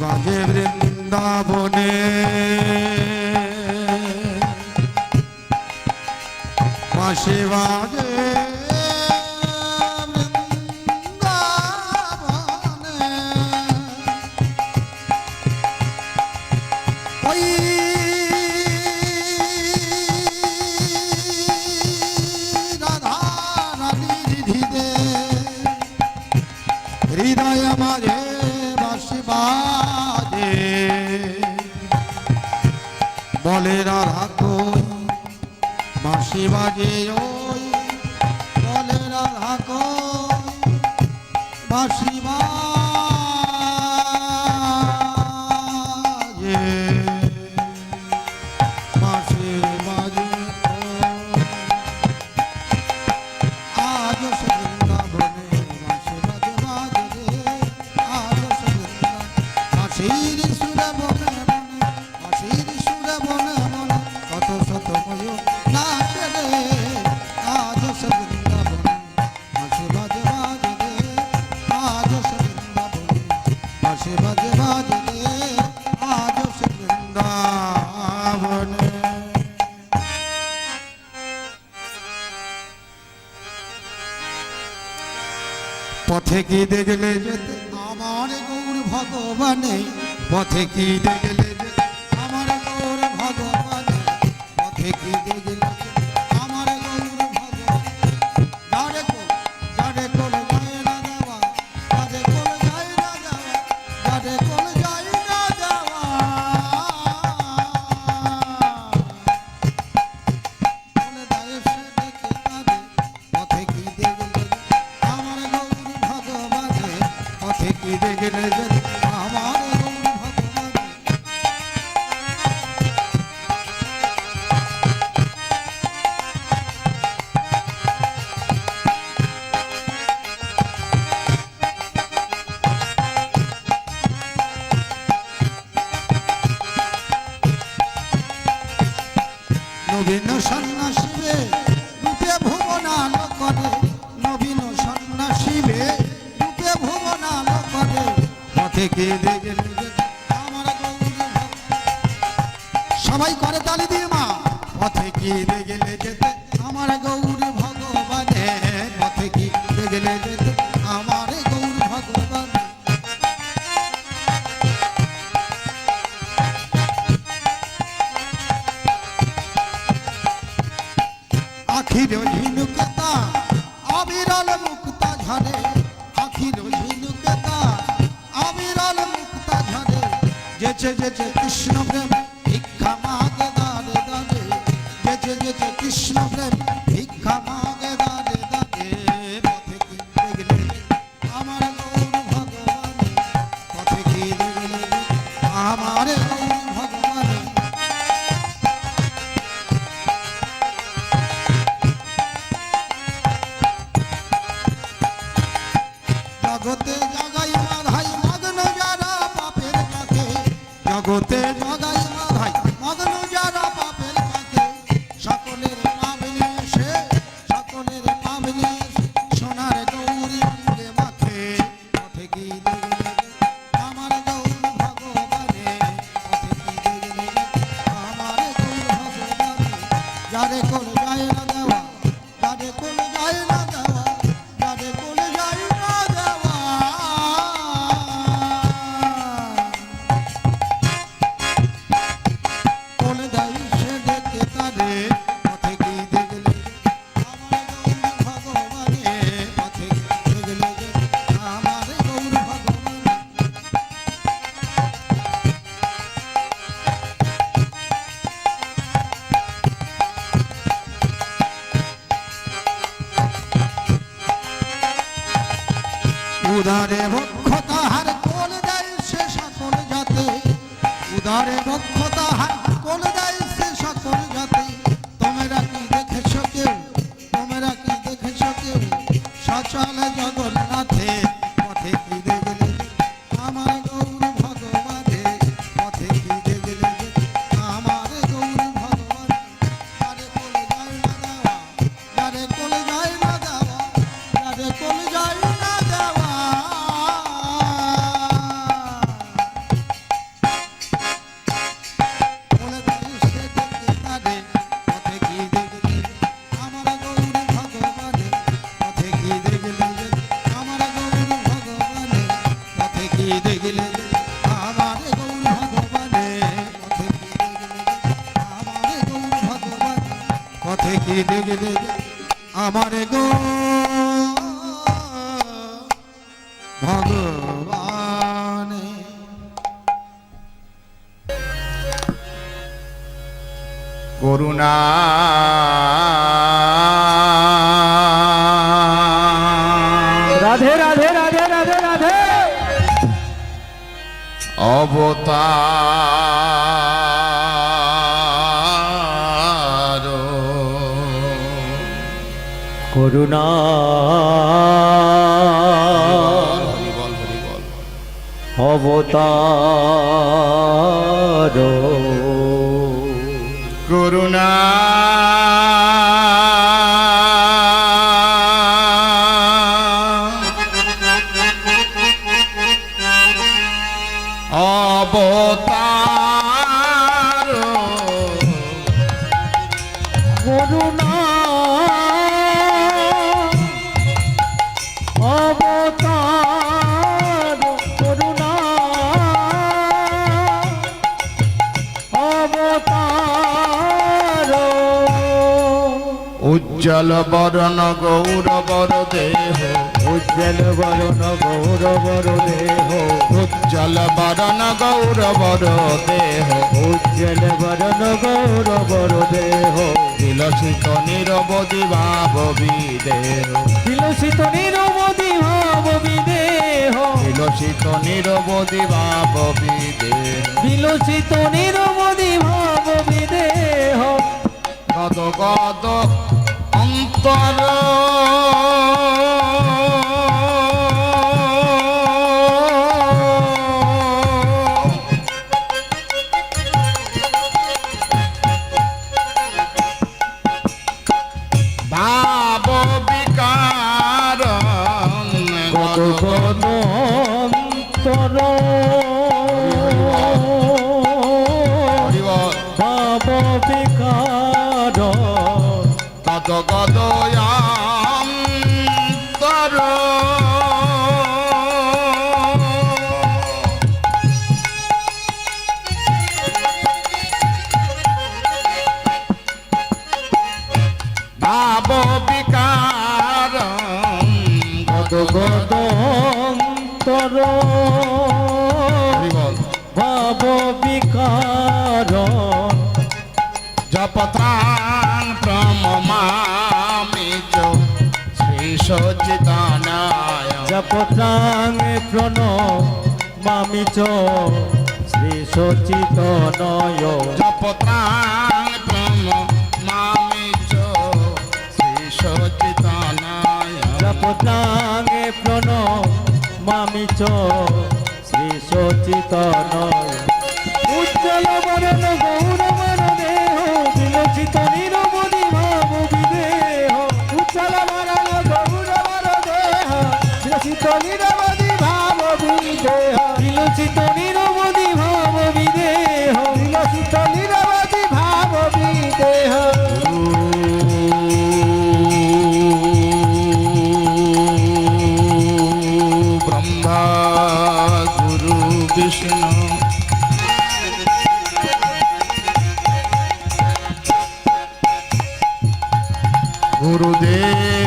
বাজে বৃন্দাবনে। মাসে বাজে aquello. পথে কি দেখলে যেতে আমার গৌর ভগবানে? পথে কি দেখলে যেতে আমার গৌর ভগবানে? পথে কি দেখলে নবীন সন্ন্যাসীবে, রূপে ভুবনাল করে নবীন সন্ন্যাসীবে, রূপে ভুবনাল করে পথে কে দেখে সবাই করে তালি দিয়ে মা, পথে কি গেলে যেতে আমার গৌরী আখির ঝিনুকেতা অবিরল মুক্তা ঝরে আখির ঝিনুকেতা অবিরল মুক্তা ঝরে যেছে যেছে কৃষ্ণ প্রেম, ভিক্ষা মাগে দারে দারে যেছে যেছে কৃষ্ণ প্রেম でも আমার গৌর ভগবানে করুণা রাধে রাধে রাধে রাধে রাধে। অবতার। করুণা। অবতার। করুণা। উজ্জ্বল বরণ গৌরবর দেহ। উজ্জ্বল বরণ গৌরবর দেহ। উজ্জ্বল বরণ গৌরবর দেহ। উজ্জ্বল বরণ গৌরবর দেহ। বিলসিত নিরবধি ভাব বিদেহ বিলসিত নিরবধি ভাব বিদেহ বিলসিত নিরবধি ভাব বিদেহ বিলসিত নিরবধি ভাব বিদেহ গদ গদ তত গদয়ান্তর সচিদানায় জপতাং প্রণ মামি চ শ্রী সচিত নয় জপত্রাং প্রমমামি চ শ্রী সচিদানায় জপতাং প্রণ মামি চ শ্রী সচিত নয় উজ্জ্বল বরণ গৌরবর গুরুদেব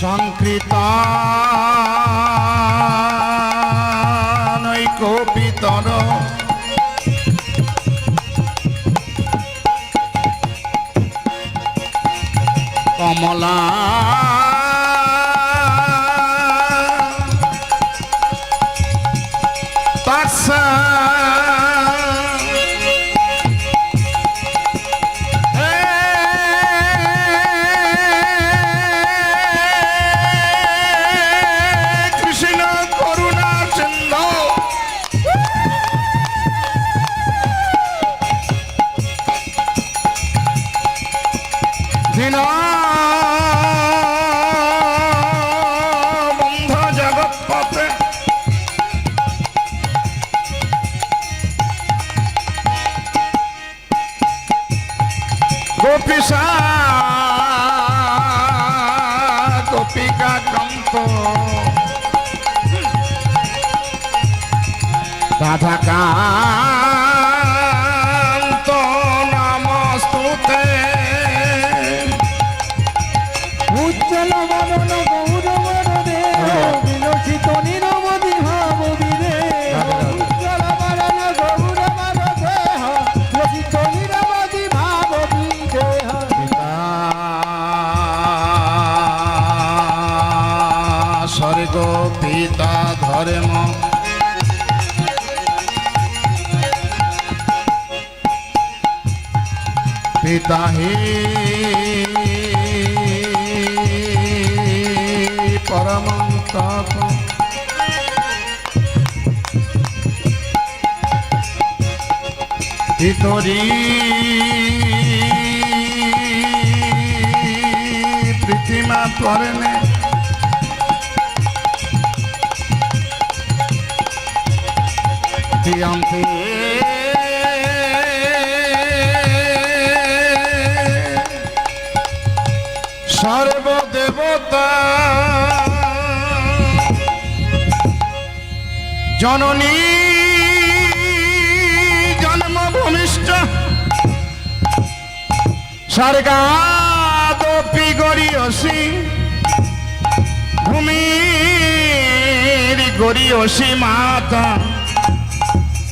সংকৃত নৈকোপিতর কমলা গোপীসা গোপিকা কন্ত। রাধাকান্ত স্বর্গ পিতা ধর্ম। পিতা হি পরমন্তপ। ভিতরি পৃথিমা পরনে দিয়ন্তে সর্বদেবতা জননী জন্মভূমিষ্ঠ স্বর্গাদপি গরিয়সী ভূমির গরিয়সী মাতা।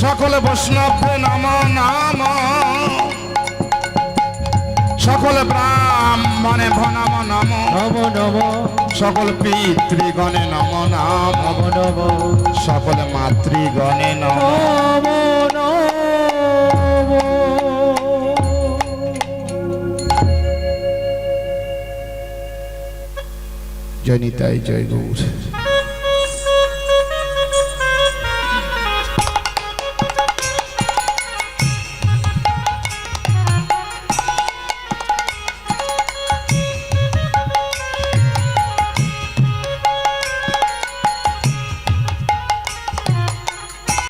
সকলে বৈষ্ণব নাম নাম। সকলে ব্রাহ্মণে ভনাম নাম। নম নম। সকল পিতৃগণে নম নাম। নম নম। সকলে মাতৃগণে নম। জয় নিতাই জয় গৌর।